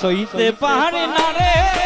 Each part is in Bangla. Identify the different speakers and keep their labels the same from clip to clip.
Speaker 1: सोईते पहाड़ी नारे।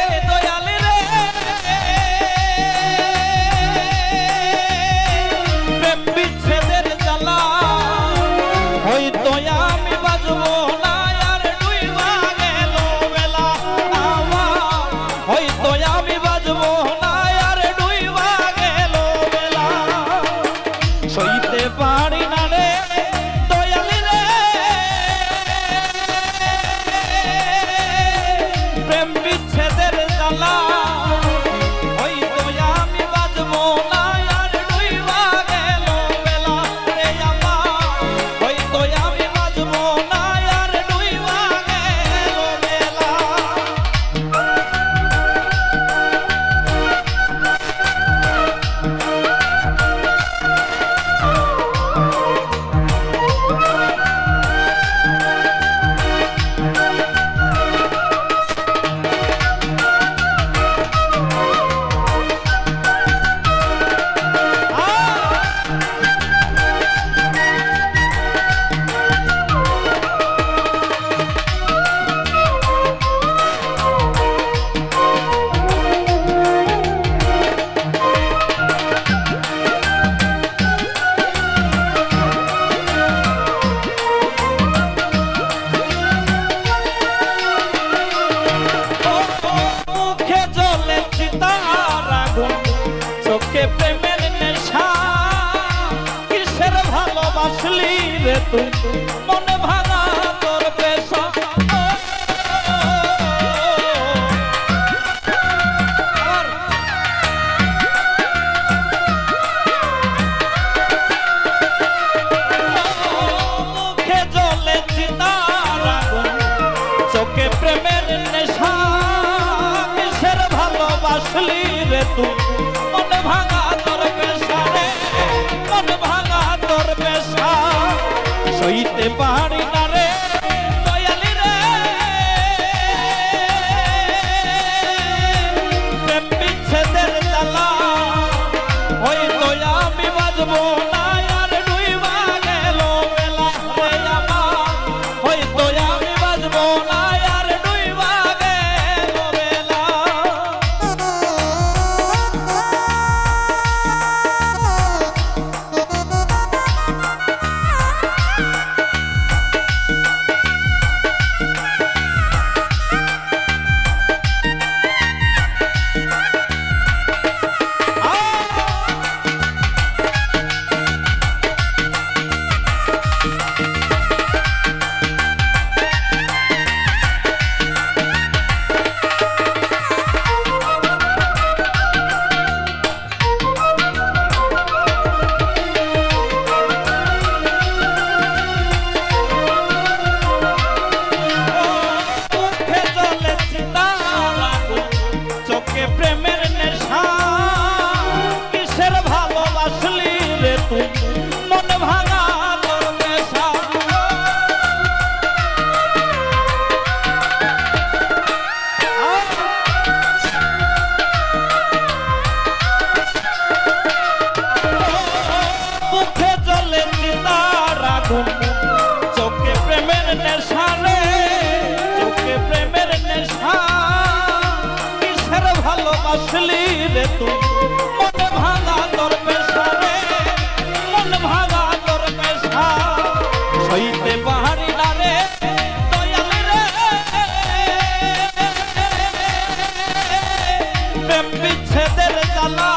Speaker 1: তোকে প্রেমের নেশা, কিসের ভালোবাসলি রে তুই? মনে ভাঙা তোর পেশা। চোখে প্রেমের নেশা, কিসের ভালোবাসলি রে তুই? ভাঙা তোর পেশারে মন ভাঙা তোর পেশা সইতে পারি না। ভালোবাসলি রে তুই মন ভাঙা তোর পেশারে মন ভাঙা তোর পেশা। সইতে পাহাড়ি না রে দয়াল রে। প্রেম বিচ্ছেদের জ্বালা।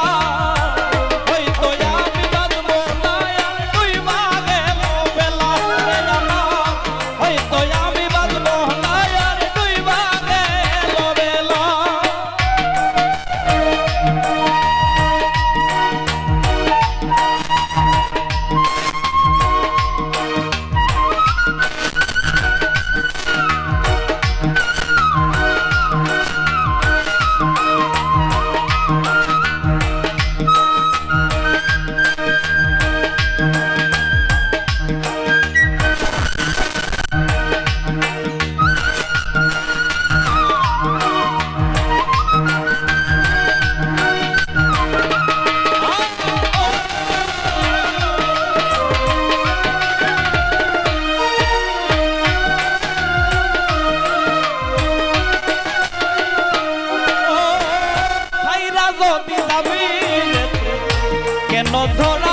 Speaker 1: dos mil que no solo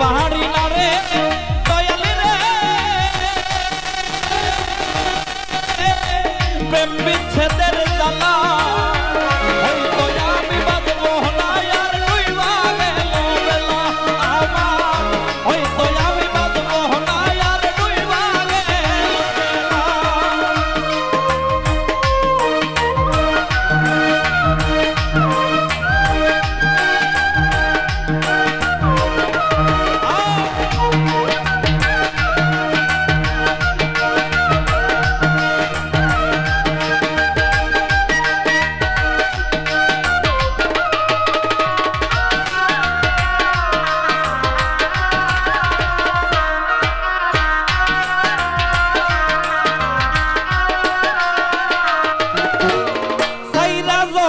Speaker 1: পারি না রে রে। প্রেম বিচ্ছেদে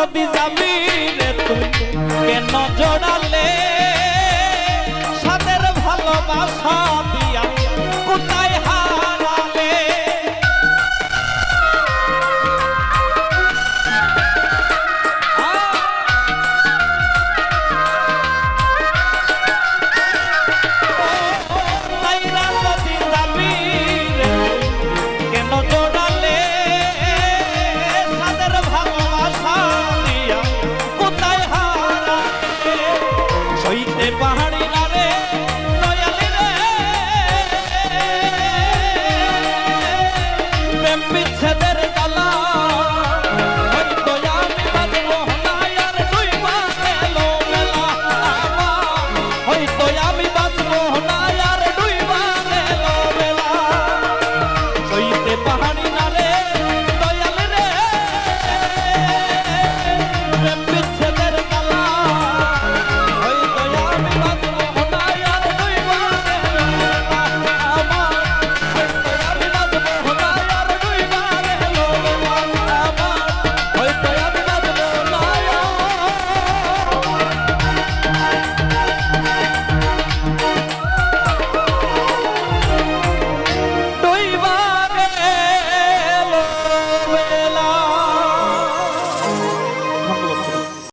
Speaker 1: নবী জামিনে তুমি কেন জড়ালে সাদের ভালোবাসা